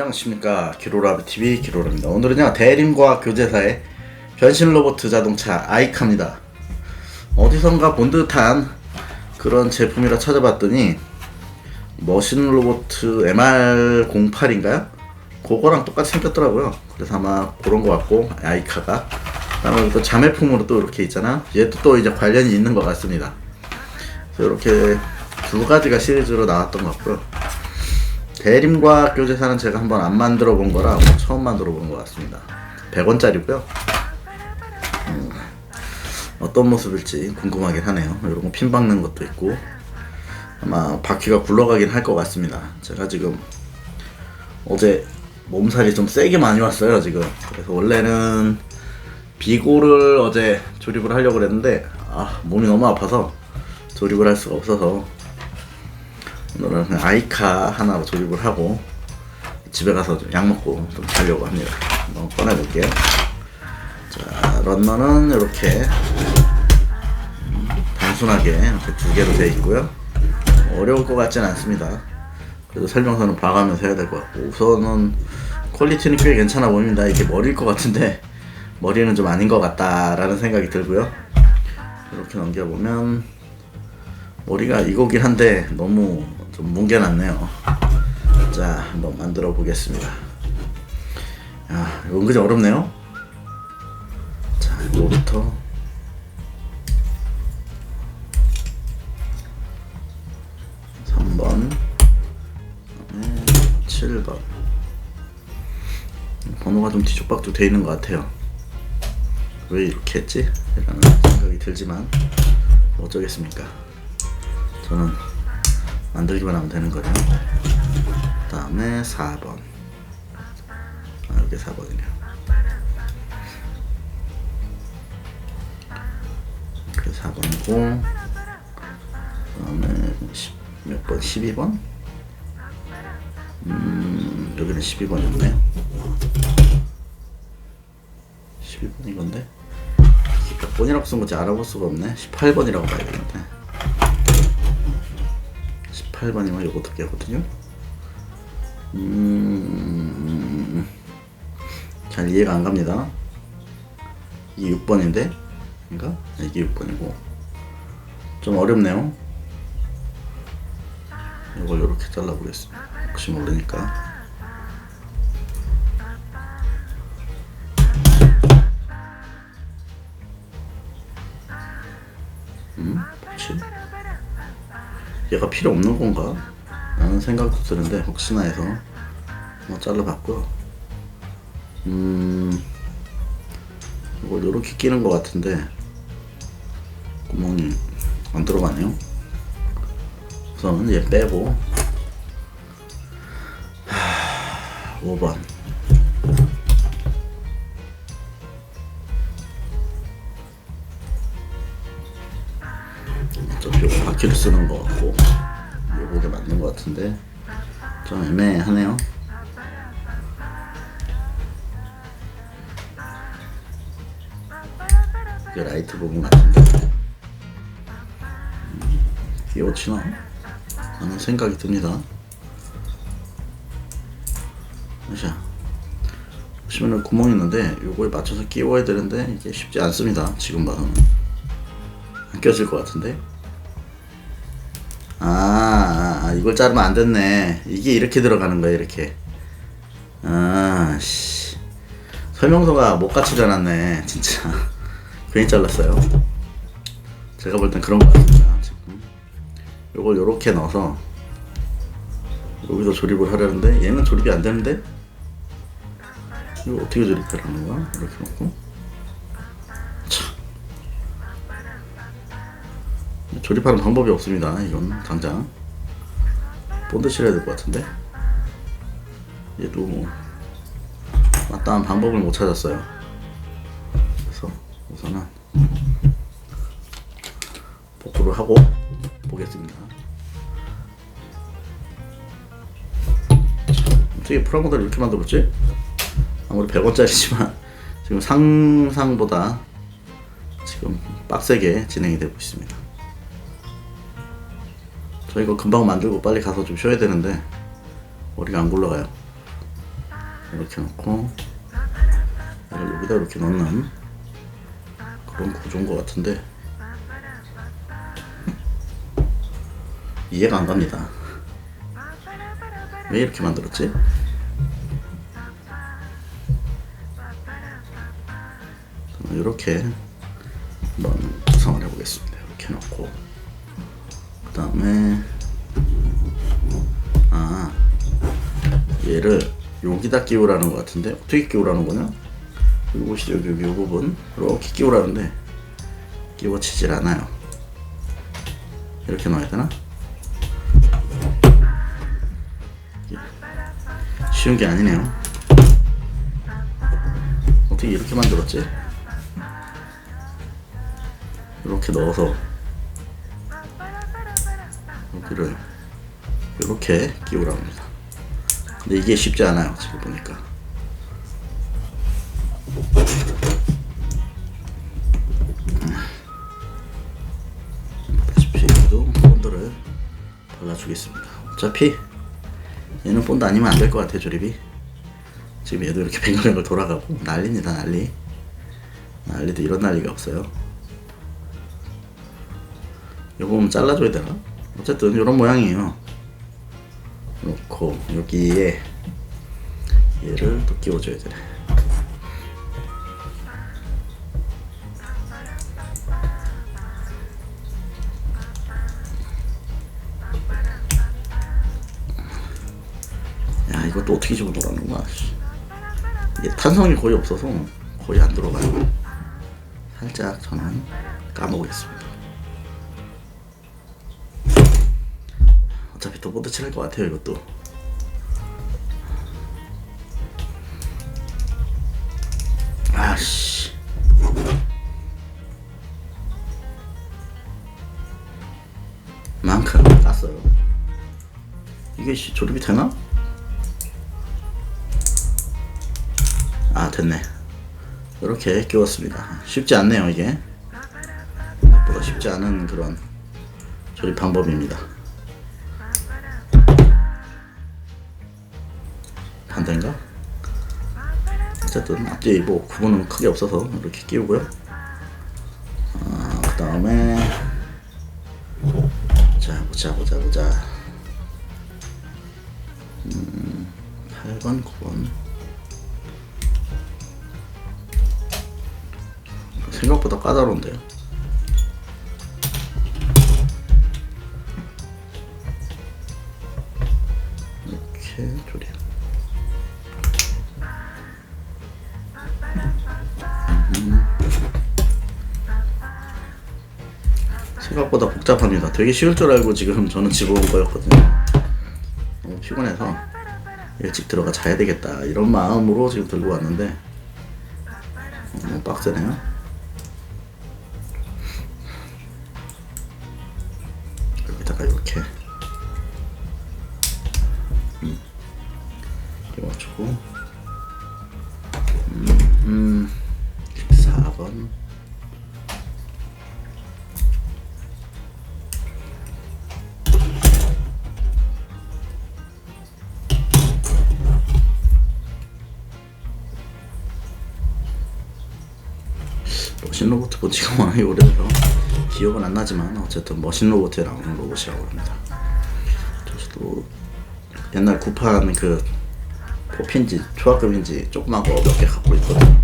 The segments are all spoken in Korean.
안녕하십니까 기로라브 TV 기로라입니다. 오늘은요 대림과 교제사의 변신 로봇 자동차 아이카입니다. 어디선가 본 듯한 그런 제품이라 찾아봤더니 머신 로봇 MR08인가요? 그거랑 똑같이 생겼더라고요. 그래서 아마 그런 것 같고 아이카가 그다음에 또 자매품으로 또 이렇게 있잖아. 얘도 또 이제 관련이 있는 것 같습니다. 그래서 이렇게 두 가지가 시리즈로 나왔던 것 같고요. 대림과 교재사는 제가 한번 안 만들어 본 거라 오늘 처음 만들어 보는 것 같습니다. 100원짜리고요. 음, 어떤 모습일지 궁금하긴 하네요. 이런 거 핀 박는 것도 있고 아마 바퀴가 굴러가긴 할 것 같습니다. 제가 지금 어제 몸살이 좀 세게 많이 왔어요 지금. 그래서 원래는 비고를 어제 조립을 하려고 그랬는데 아 몸이 너무 아파서 조립을 할 수가 없어서 아이카 하나로 조립을 하고 집에 가서 좀 약 먹고 좀 자려고 합니다. 한번 꺼내볼게요. 자, 런너는 이렇게 음, 단순하게 이렇게 두 개로 되어 있고요. 어려울 것 같진 않습니다. 그래도 설명서는 봐가면서 해야 될 것 같고 우선은 퀄리티는 꽤 괜찮아 보입니다. 이게 머리일 것 같은데 머리는 좀 아닌 것 같다라는 생각이 들고요. 이렇게 넘겨보면 머리가 이거긴 한데 너무 좀 뭉개놨네요. 자, 한번 만들어 보겠습니다. 야, 이거 은근히 어렵네요. 자, 이거부터 삼번 그다음에 7번 번호가 좀 뒤죽박죽 돼 있는 것 같아요. 왜 이렇게 했지? 라는 생각이 들지만 뭐 어쩌겠습니까? 저는 만들기만 하면 되는 거죠. 그 다음에 4번. 아, 이게 4번이네요. 이렇게 4번이고, 그 다음에 10, 몇 번? 12번? 음, 여기는 12번이었네요. 12번 이 건데? 몇 번이라고 쓴 건지 알아볼 수가 없네. 18번이라고 봐야 되는데. 18번이면 요거 두 개거든요. 음, 잘 이해가 안 갑니다. 이게 6번인데, 그러니까 이게 6번이고 좀 어렵네요. 이걸 이렇게 잘라보겠습니다. 혹시 모르니까. 음, 그렇지. 얘가 필요 없는 건가? 라는 생각도 드는데 혹시나 해서 뭐 잘라봤고요. 음 이걸 요렇게 끼는 것 같은데 구멍이 안 들어가네요. 우선은 얘 빼고 하, 5번 어차피 요거 바퀴를 쓰는 것 같고 요거게 맞는 것 같은데. 좀 애매하네요. 이게 라이트 부분 같은데. 음, 끼워치나? 하는 생각이 듭니다. 자 보시면은 구멍이 있는데 요거에 맞춰서 끼워야 되는데 이게 쉽지 않습니다. 지금 봐서는. 안 껴질 것 같은데 아, 아, 아, 이걸 자르면 안 됐네. 이게 이렇게 들어가는 거야, 이렇게. 아, 씨. 설명서가 못 같이 자랐네, 진짜. 괜히 잘랐어요. 제가 볼 땐 그런 거 같습니다, 지금. 요걸 요렇게 넣어서, 여기서 조립을 하려는데, 얘는 조립이 안 되는데? 이거 어떻게 조립하라는 거야? 이렇게 놓고. 조립하는 방법이 없습니다. 이건 당장 본드 칠해야 될 것 같은데 얘도 뭐 마땅한 방법을 못 찾았어요. 그래서 우선은 복구를 하고 보겠습니다. 어떻게 프라모델을 이렇게 만들었지? 아무리 100원짜리지만 지금 상상보다 지금 빡세게 진행이 되고 있습니다. 저 이거 금방 만들고 빨리 가서 좀 쉬어야 되는데 머리가 안 굴러가요. 이렇게 놓고 여기다 이렇게 넣는 그런 구조인 것 같은데 이해가 안 갑니다. 왜 이렇게 만들었지? 이렇게 한번 구성을 해보겠습니다. 이렇게 놓고 그 다음에 아 얘를 여기다 끼우라는 것 같은데 어떻게 끼우라는 거냐? 이곳이 여기 여기 이 부분 이렇게 끼우라는데 끼워치질 않아요. 이렇게 넣어야 되나? 쉬운 게 아니네요. 어떻게 이렇게 만들었지? 이렇게 넣어서 여기를 이렇게 끼우라 합니다. 근데 이게 쉽지 않아요. 지금 보니까. 보다시피 여기도 본드를 발라주겠습니다. 어차피 얘는 본드 아니면 안 될 것 같아요. 조립이. 지금 얘도 이렇게 뱅글뱅글 돌아가고 난리입니다. 난리. 난리도 이런 난리가 없어요. 이거 보면 잘라줘야 되나? 어쨌든 이런 모양이에요. 놓고 여기에 얘를 또 끼워줘야 되네. 야 이것도 어떻게 집어넣으라는 거야? 씨. 이게 탄성이 거의 없어서 거의 안 들어가요. 살짝 저는 까먹겠습니다. 어차피 또 보드 칠할 것 같아요 이것도. 아씨. 만큼 땄어요. 이게 씨 조립이 되나? 아 됐네. 이렇게 끼웠습니다. 쉽지 않네요 이게. 생각보다 쉽지 않은 그런 조립 방법입니다 반대인가? 어쨌든 앞뒤 뭐 구분은 크게 없어서 이렇게 끼우고요. 아, 그 다음에 자 보자 보자 보자. 음, 8번 9번 생각보다 까다로운데요. 이렇게 조립. 생각보다 복잡합니다. 되게 쉬울 줄 알고 지금 저는 집어온 거였거든요. 너무 피곤해서 일찍 들어가 자야 되겠다 이런 마음으로 지금 들고 왔는데 어, 너무 빡세네요. 지가 워낙에 오래돼서 기억은 안 나지만 어쨌든 머신 로봇에 나오는 로봇이라고 합니다. 저도 옛날 구판 그 포핀지 초합금인지 조그만 거 몇 개 갖고 있거든요.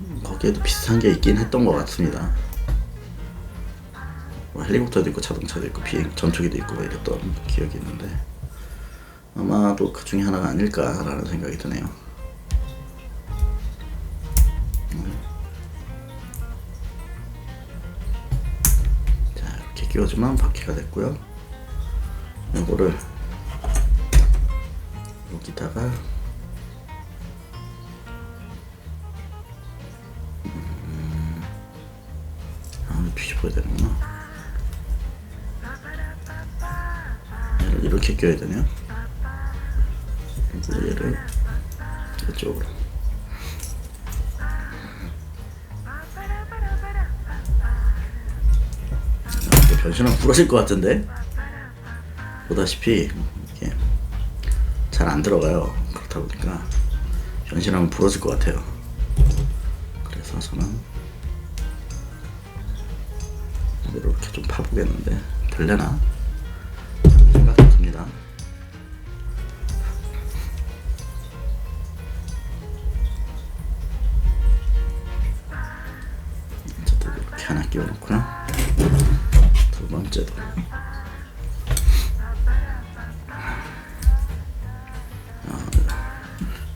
음, 거기에도 비슷한 게 있긴 했던 것 같습니다. 뭐 헬리콥터도 있고 자동차도 있고 비행 전투기도 있고 뭐 이랬던 기억이 있는데 아마도 그 중에 하나가 아닐까라는 생각이 드네요. 자 끼워주면 바퀴가 됐고요. 이거를 여기다가 음, 아 뒤집어야 되는구나. 이렇게 껴야 되네요. 얘를 이쪽으로 변신하면 부러질 것 같은데 보다시피 이렇게 잘 안 들어가요. 그렇다 보니까 변신하면 부러질 것 같아요. 그래서 저는 이렇게 좀 파보겠는데 될려나 생각이 듭니다. 이렇게 하나 끼워놓고요.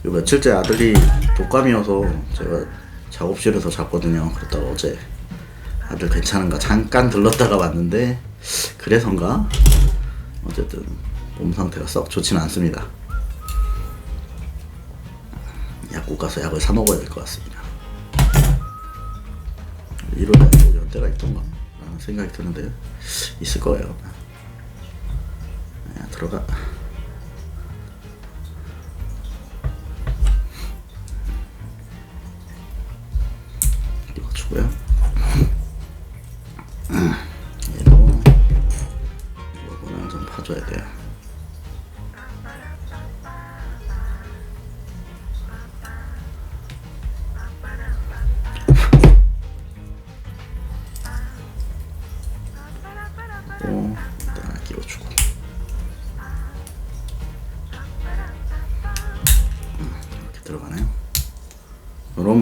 요 며칠째 아들이 독감이어서 제가 작업실에서 잤거든요. 그랬다가 어제 아들 괜찮은가 잠깐 들렀다가 왔는데 그래서인가 어쨌든 몸 상태가 썩 좋지는 않습니다. 약국 가서 약을 사 먹어야 될 것 같습니다. 1월에 뭐 연대가 있던가 라는 생각이 드는데 있을 거예요. 야, 들어가.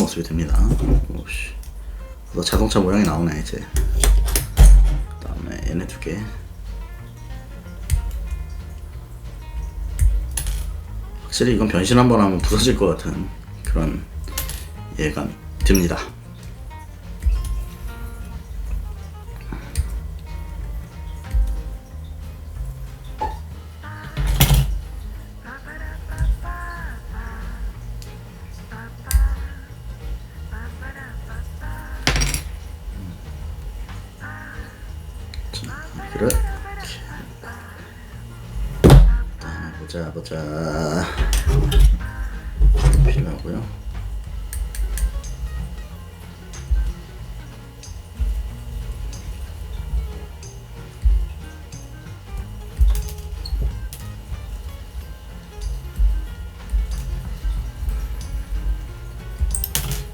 모습이 됩니다. 오씨. 너 자동차 모양이 나오네 이제. 그 다음에 얘네 두 개. 확실히 이건 변신 한 번 하면 부서질 것 같은 그런 예감이 듭니다. 이렇게. 자, 보자, 보자. 필요하고요.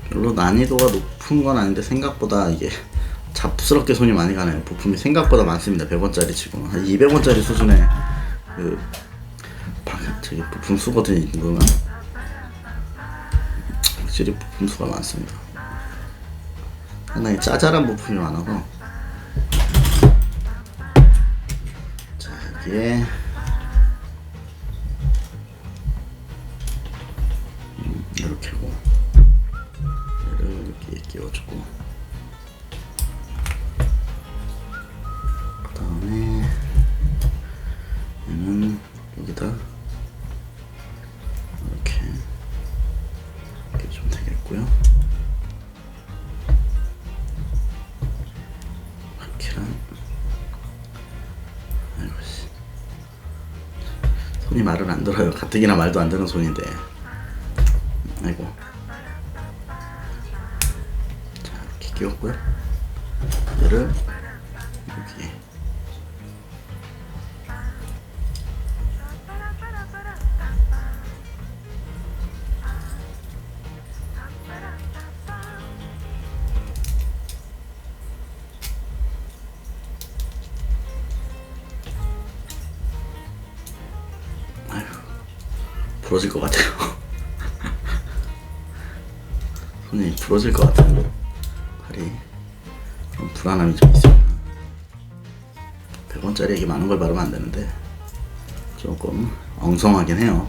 별로 난이도가 높은 건 아닌데 생각보다 이게 잡스럽게 손이 많이 가네요. 부품이 생각보다 많습니다. 100원짜리 치고 한 200원짜리 수준의 그 방- 저기 부품 수거든요. 이거는 확실히 부품 수가 많습니다. 상당히 짜잘한 부품이 많아서 자 여기에 말을 안 들어요. 가뜩이나 말도 안 되는 손인데 부러질 것 같아요. 손이 부러질 것 같아요. 팔이. 좀 불안함이 좀 있습니다. 100원짜리 이게 많은 걸 바르면 안 되는데 조금 엉성하긴 해요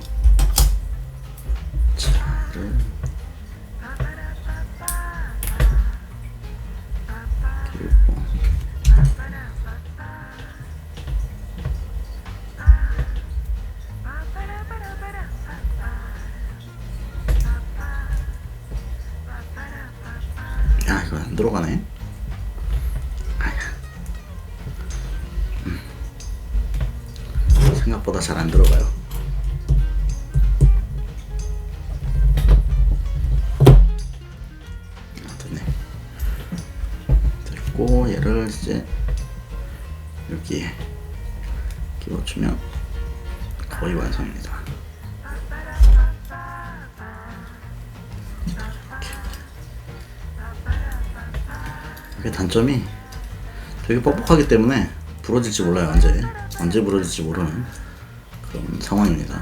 끼워주면 거의 완성입니다 이게 단점이 되게 뻑뻑하기 때문에 부러질지 몰라요 언제 언제 부러질지 모르는 그런 상황입니다.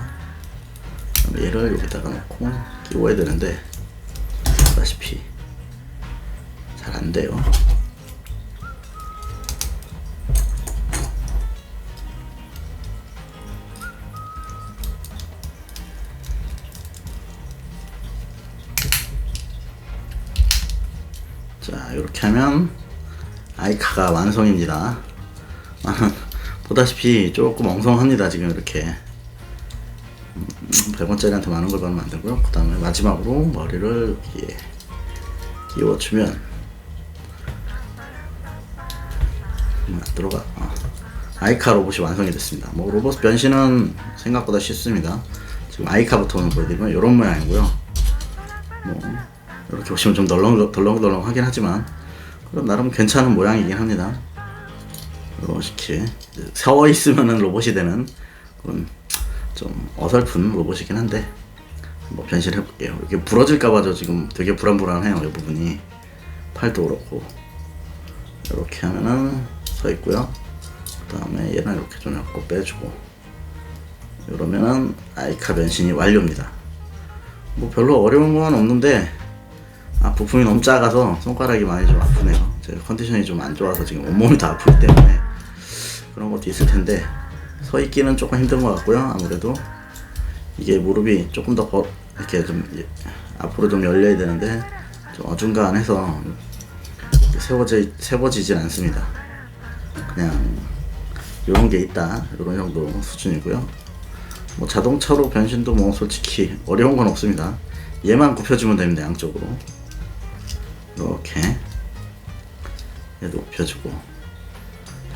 얘를 여기다가 놓고 끼워야 되는데 보다시피 잘 안 돼요. 자 이렇게 하면 아이카가 완성입니다. 아, 보다시피 조금 엉성합니다 지금 이렇게 음, 100원짜리한테 많은 걸 받으면 안 되고요. 그 다음에 마지막으로 머리를 여기에 끼워주면 음, 안 들어가. 아, 아이카 로봇이 완성이 됐습니다. 뭐 로봇 변신은 생각보다 쉽습니다. 지금 아이카부터는 보여드리면 이런 모양이고요. 뭐 이렇게 보시면 좀 덜렁 덜렁덜렁하긴 하지만 그럼 나름 괜찮은 모양이긴 합니다. 이렇게 세워 있으면은 로봇이 되는 그런 좀 어설픈 로봇이긴 한데 한번 변신해 볼게요. 이게 부러질까봐 저 지금 되게 불안불안해요. 이 부분이 팔도 그렇고 이렇게 하면은 서 있고요. 그 다음에 얘는 이렇게 좀 잡고 빼주고 이러면은 아이카 변신이 완료입니다. 뭐 별로 어려운 건 없는데 아 부품이 너무 작아서 손가락이 많이 좀 아프네요. 제가 컨디션이 좀 안 좋아서 지금 온몸이 다 아프기 때문에 그런 것도 있을 텐데 서 있기는 조금 힘든 것 같고요. 아무래도 이게 무릎이 조금 더 거, 이렇게 좀 예, 앞으로 좀 열려야 되는데 좀 어중간해서 세워지 세워지진 않습니다. 그냥 이런 게 있다 이런 정도 수준이고요. 뭐 자동차로 변신도 뭐 솔직히 어려운 건 없습니다. 얘만 굽혀주면 됩니다 양쪽으로 이렇게 굽혀주고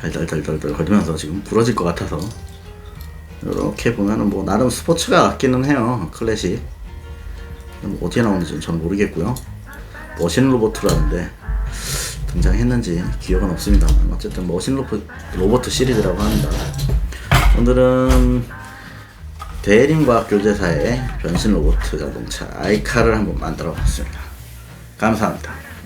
달달달달달 거리면서 지금 부러질 것 같아서 이렇게 보면은 뭐 나름 스포츠가 같기는 해요 클래식 뭐 어디에 나오는지 전 모르겠고요. 머신 로보트라는데 등장했는지 기억은 없습니다 어쨌든 머신 로보, 로보트 시리즈라고 합니다. 오늘은 대림과학 교제사의 변신 로봇 자동차 아이카를 한번 만들어 봤습니다. 감사합니다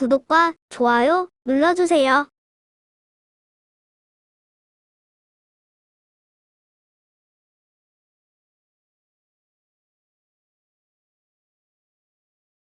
구독과 좋아요 눌러주세요.